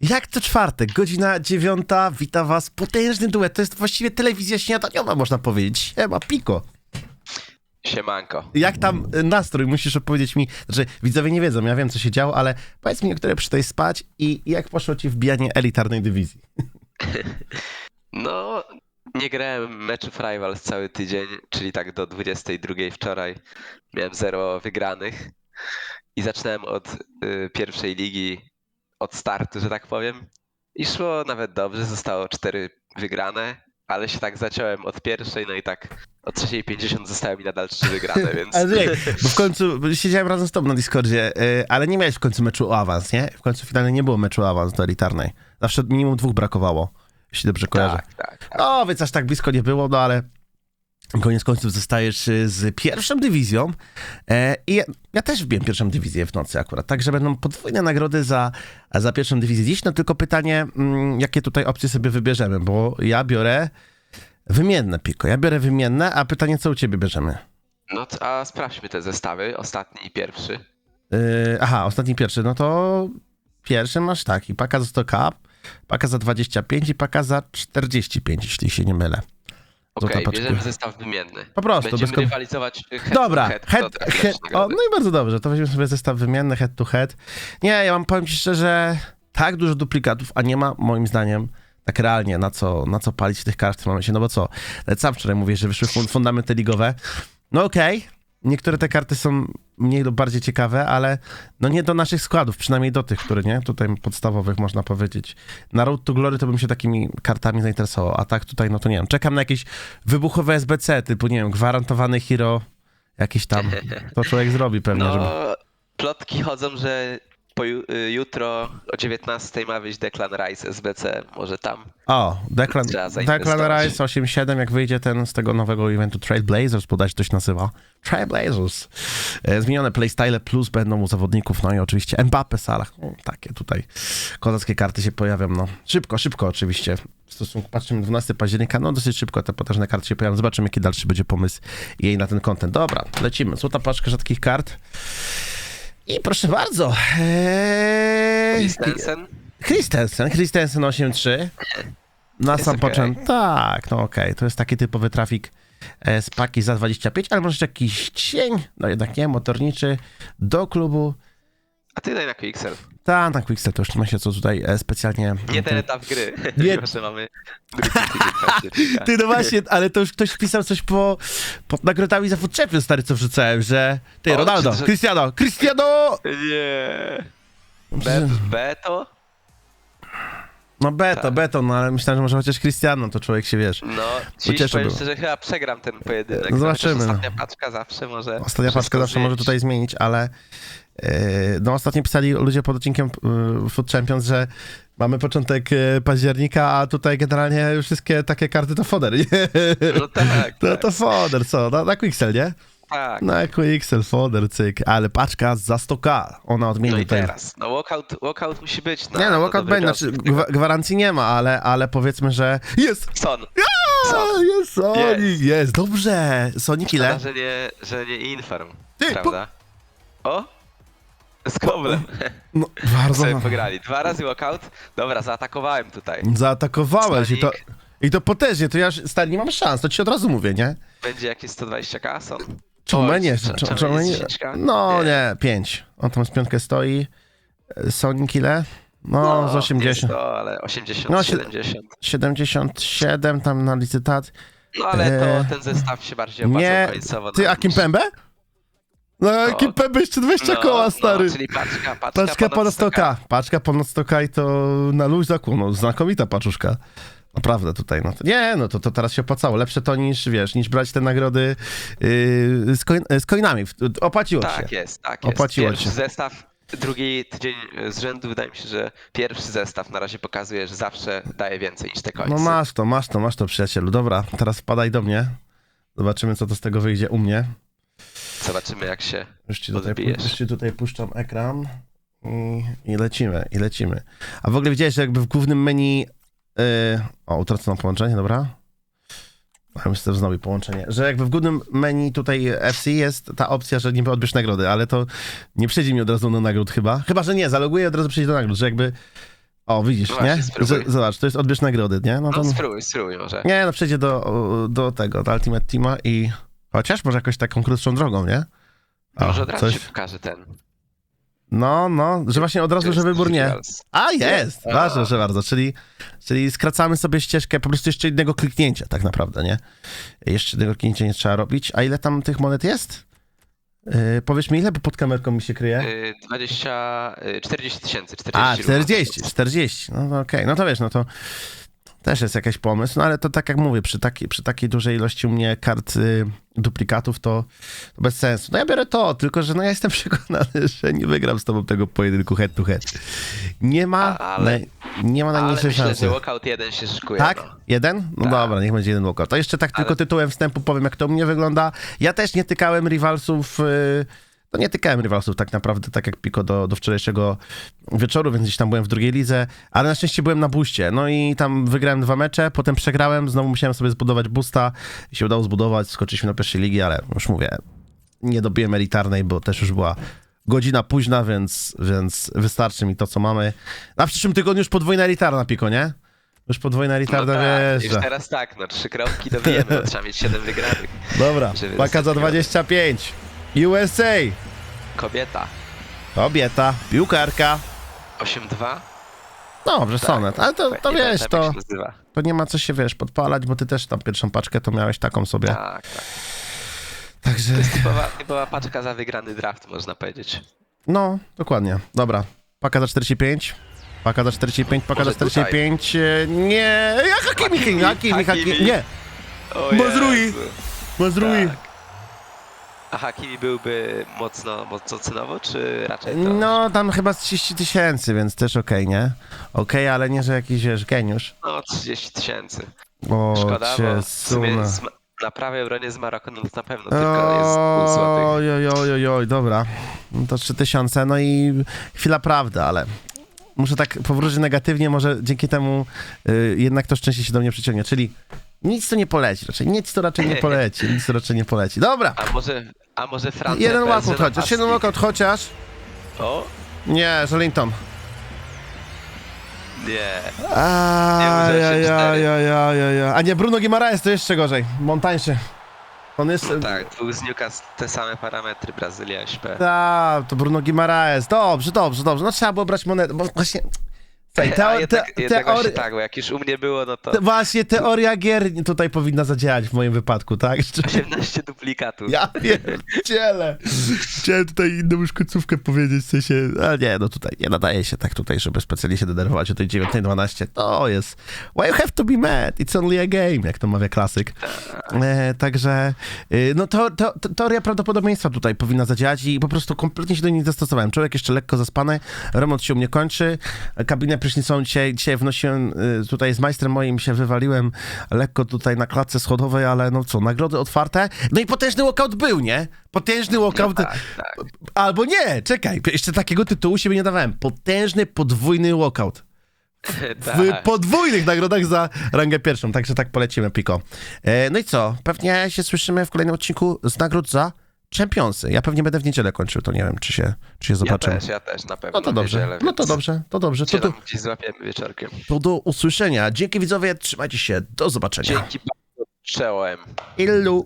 Jak to czwartek, godzina dziewiąta, wita was potężny duet, to jest właściwie telewizja śniadaniowa, można powiedzieć. Siema, Piko. Siemanko. Jak tam y, nastrój, musisz opowiedzieć mi, znaczy widzowie nie wiedzą, ja wiem co się działo, ale powiedz mi, o której przyszedłeś spać i jak poszło ci wbijanie elitarnej dywizji. No, nie grałem meczów Rivals cały tydzień, czyli tak do 22 wczoraj. Miałem zero wygranych i zaczynałem od y, pierwszej ligi, od startu, że tak powiem. I szło nawet dobrze, zostało cztery wygrane, ale się tak zaciąłem od pierwszej, no i tak od 3.50 zostały mi nadal trzy wygrane, więc... Ale nie, bo w końcu siedziałem razem z tobą na Discordzie, y, ale nie miałeś w końcu meczu o awans, nie? W końcu finalnie nie było meczu o awans do elitarnej. Zawsze minimum dwóch brakowało, jeśli dobrze kojarzę. Tak, tak, tak. No, więc aż tak blisko nie było, no ale koniec końców zostajesz y, z pierwszą dywizją e, i ja, ja też wbiłem pierwszą dywizję w nocy akurat, także będą podwójne nagrody za, za pierwszą dywizję dziś, no tylko pytanie, mm, jakie tutaj opcje sobie wybierzemy, bo ja biorę wymienne, Piko, ja biorę wymienne, a pytanie, co u ciebie bierzemy? No to, a sprawdźmy te zestawy, ostatni i pierwszy. Yy, aha, ostatni pierwszy, no to pierwszy masz taki, paka za 100k, paka za 25 i paka za 45, jeśli się nie mylę. Okej, paczka. bierzemy zestaw wymienny. Po prostu, Będziemy bez kom- rywalizować head Dobra, to head. head, trafi head, lepsze o, no i bardzo dobrze, to weźmiemy sobie zestaw wymienny, head to head. Nie, ja mam, powiem ci szczerze, tak dużo duplikatów, a nie ma moim zdaniem tak realnie na co, na co palić tych kart w tym momencie, no bo co, nawet sam wczoraj mówię, że wyszły fun- fundamenty ligowe, no okej, niektóre te karty są mniej lub bardziej ciekawe, ale no nie do naszych składów, przynajmniej do tych, które nie, tutaj podstawowych można powiedzieć. Na Road to Glory to bym się takimi kartami zainteresował, a tak tutaj no to nie wiem, czekam na jakieś wybuchowe SBC, typu nie wiem, gwarantowany hero, jakieś tam, to człowiek zrobi pewnie, No, żeby... plotki chodzą, że jutro o 19 ma wyjść Declan Rice SBC, może tam. O, Declan, Declan. Rice 8.7, jak wyjdzie ten z tego nowego eventu Trailblazers, bodajże to się nazywa. Trailblazers. E, Zmienione playstyle plus będą u zawodników, no i oczywiście Mbappe, Salah. O, takie tutaj kozackie karty się pojawią, no. Szybko, szybko oczywiście. W stosunku, patrzymy 12 października, no dosyć szybko te potężne karty się pojawią. Zobaczymy, jaki dalszy będzie pomysł jej na ten content. Dobra, lecimy. Złota paczka rzadkich kart. I proszę bardzo. Eee... Christensen? Christensen, Christensen 8-3. Na sam okej. początek. Tak, no okej. To jest taki typowy trafik e, z paki za 25, ale może jeszcze jakiś cień, no jednak nie, motorniczy, do klubu. A ty daj na Quicksel. Ta, na Quickstep to już nie ma się co tutaj e, specjalnie... Nie ten etap gry. Nie. Że mamy drugi tydzień października. Ty, no właśnie, ale to już ktoś pisał coś po, pod nagrodami za Food Champions, stary, co wrzucałem, że... Ty, O, Ronaldo, czy- Cristiano, Cristiano! Nie. Be Beto? No beto, Tak. beto, no ale myślałem, że może chociaż Cristiano, to człowiek się, wiesz... No, dziś powiem był. szczerze, chyba przegram ten pojedynek. No zobaczymy, no. Ostatnia paczka zawsze może Ostatnia paczka zawsze może zmienić. tutaj zmienić, ale yy, no ostatnio pisali ludzie pod odcinkiem yy, Food Champions, że mamy początek yy, października, a tutaj generalnie wszystkie takie karty to foder, nie? No tak, To, tak, to foder, co? Na, na Quixel, nie? Tak. Na Quixel, foder, cyk. Ale paczka za 100k, ona odmieni No i teraz, no walkout, walkout musi być. Na, Nie no, walkout będzie, znaczy gwa- gwarancji nie ma, ale, ale powiedzmy, że jest! Son. A, jest Sonic, jest, dobrze! Sonic ile? Szkoda, że nie, że nie Inferm, Ty, prawda? O! Z koblem. No, bardzo... Sobie pograli. Dwa razy walkout. Dobra, zaatakowałem tutaj. Zaatakowałeś i to, i to potężnie, to ja już, stary, nie mam szans, to ci od razu mówię, nie? Będzie jakieś 120k, son. Czemu Oj, nie? cz- Czemu, czemu czemu jest nie? 10K? No Nie. nie, 5. On tam z piątkę stoi. E, Sonic ile? No, z nie 80. 100, ale 80, No, sie- 70. 77 tam na licytacji. No ale to Eee. ten zestaw się bardziej opłacał Nie, końcowo. ty, na- a Kimpembe? No, No. Kimpembe jeszcze 20 no, koła, stary. No, czyli paczka, paczka, Paczka ponad 100k. Paczka ponad 100k i to na luźzaku, no znakomita paczuszka. Naprawdę tutaj, no to, nie, no to, to teraz się opłacało. Lepsze to niż, wiesz, niż brać te nagrody yy, z, coin, z coinami. Opłaciło ci Tak się. jest, tak jest. Opłaciło Pierwszy się. zestaw, drugi tydzień z rzędu wydaje mi się, że pierwszy zestaw na razie pokazuje, że zawsze daje więcej niż te końce. No masz to, masz to, masz to, przyjacielu. Dobra, teraz wpadaj do mnie. Zobaczymy, co to z tego wyjdzie u mnie. Zobaczymy jak się... Już ci tutaj, Odbijesz. już ci tutaj puszczam ekran. I, I lecimy, i lecimy. A w ogóle widziałeś, że jakby w głównym menu... Yy, o, utracono połączenie, dobra. Ja myślę, że znowu połączenie. Że jakby w głównym menu tutaj FC jest ta opcja, że niby odbierz nagrody, ale to nie przejdzie mi od razu do nagród chyba. Chyba, że nie, zaloguję od razu przejdzie do nagród, że jakby O, widzisz, No nie? zobacz, to jest odbierz nagrody, nie? No No to... spróbuj, spróbuj może. Nie, no przejdzie do, do tego, do Ultimate Teama i... Chociaż może jakoś taką krótszą drogą, nie? O, Może od razu coś- się pokaże ten. No, no, że właśnie od razu, że wybór nie. A, jest! Ważne, proszę bardzo. Czyli, czyli skracamy sobie ścieżkę, po prostu jeszcze jednego kliknięcia tak naprawdę, nie? Jeszcze jednego kliknięcia nie trzeba robić. A ile tam tych monet jest? Yy, powiedz mi ile, bo pod kamerką mi się kryje. Y, 20, y, 40 tysięcy. 40 A, ruchów. 40, 40. No okej, no to wiesz, no to też jest jakiś pomysł, no ale to tak jak mówię, przy takiej, przy takiej dużej ilości u mnie kart y, duplikatów to, to bez sensu. No ja biorę to, tylko że no ja jestem przekonany, że nie wygram z tobą tego pojedynku head to head. Nie ma, ale- naj, nie ma Ale najmniejszej myślę, szansy. że walkout 1 się szykuje. Tak? No. Jeden? No Tak. dobra, niech będzie jeden walkout. To jeszcze tak tylko Ale- tytułem wstępu powiem, jak to u mnie wygląda. Ja też nie tykałem rivalsów, yy, no nie tykałem rivalsów tak naprawdę, tak jak Piko do, do wczorajszego wieczoru, więc gdzieś tam byłem w drugiej lidze, ale na szczęście byłem na buście. No i tam wygrałem dwa mecze, potem przegrałem, znowu musiałem sobie zbudować boosta i się udało zbudować, skoczyliśmy do pierwszej ligi, ale już mówię, nie dobiłem elitarnej, bo też już była godzina późna, więc, więc wystarczy mi to, co mamy. A w przyszłym tygodniu już podwójna elitarna, Piko, nie? Już podwójna No elitarna tak, wiesz. już teraz tak, no trzy kropki dobijemy, bo trzeba mieć 7 wygranych. Dobra, paka za dostać 25. USA. Kobieta Kobieta, piłkarka. 8-2. Dobrze, sonet. Ale to, to wiesz, jak to, to nie ma co się, wiesz, podpalać, bo ty też tam pierwszą paczkę to miałeś taką sobie. Tak, tak. Także, To jest typowa, typowa paczka za wygrany draft, można powiedzieć. no, dokładnie. Dobra, paka za 45. Paka za 45, paka za Może tutaj. 45. e, Nie, ja Hakimi, Hakimi, Hakimi, Hakimi. Nie, Mazrui. Mazrui. Tak. A Hakimi byłby mocno, mocno cenowo, czy raczej to... No, tam chyba z 30 tysięcy, więc też okej, nie? Okej, ale nie, że jakiś, wiesz, geniusz. No, 30 tysięcy. O, Szkoda, cię bo w sumie sunę. z, na prawej obronie z Maroko no to na pewno tylko jest pół złotych. Oj, oj, oj, oj, oj, dobra. No to 3000, no i chwila prawdy, ale muszę tak powrócić negatywnie, może dzięki temu y, jednak to szczęście się do mnie przyciągnie, czyli nic to nie poleci raczej, nic to raczej nie poleci, nic to raczej nie poleci. Dobra, A może, a może Francja jeden bez walkout chociaż, jeden walkout chociaż. O, Nie, Żelinton. nie. A, Nie, ja, że ja, cztery. ja, ja, ja, ja. A nie, Bruno Guimaraes to jeszcze gorzej, on tańszy. On jest... Tak, dwóch z Newcastle, te same parametry, Brazylia, SP. Tak, to Bruno Guimaraes. Dobrze, dobrze, dobrze. No trzeba było brać monetę, bo właśnie... Słuchaj, A teo, jednak, te, jednak teori- tak, bo jak już u mnie było, no to te, właśnie teoria gier tutaj powinna zadziałać w moim wypadku, tak? 18 duplikatów. Ja pierdzielę. Chciałem tutaj inną już końcówkę powiedzieć, w sensie, ale nie, no tutaj nie nadaje się tak tutaj, żeby specjalnie się denerwować o tej 9.12. To jest why you have to be mad, it's only a game, jak to mawia klasyk. E, także, y, no to, to, to, teoria prawdopodobieństwa tutaj powinna zadziałać i po prostu kompletnie się do niej dostosowałem. Człowiek jeszcze lekko zaspany, remont się u mnie kończy, kabinę prysznicową dzisiaj, dzisiaj wnosiłem y, tutaj z majstrem moim się wywaliłem lekko tutaj na klatce schodowej, ale no co, nagrody otwarte. No i potężny walkout był, nie? Potężny walkout. Tak, tak. Albo nie, czekaj, jeszcze takiego tytułu siebie nie dawałem. Potężny, podwójny walkout. W tak. podwójnych nagrodach za rangę pierwszą, także tak polecimy, Piko. E, no i co? Pewnie się słyszymy w kolejnym odcinku z nagród za Championsy. Ja pewnie będę w niedzielę kończył, to nie wiem, czy się, czy się Ja zobaczymy. też, ja też na pewno. No to dobrze, niedzielę, no to dobrze, to dobrze. To do, gdzieś złapiemy wieczorkiem. to do usłyszenia. Dzięki widzowie, trzymajcie się, do zobaczenia. Dzięki bardzo, czołem. Ilu.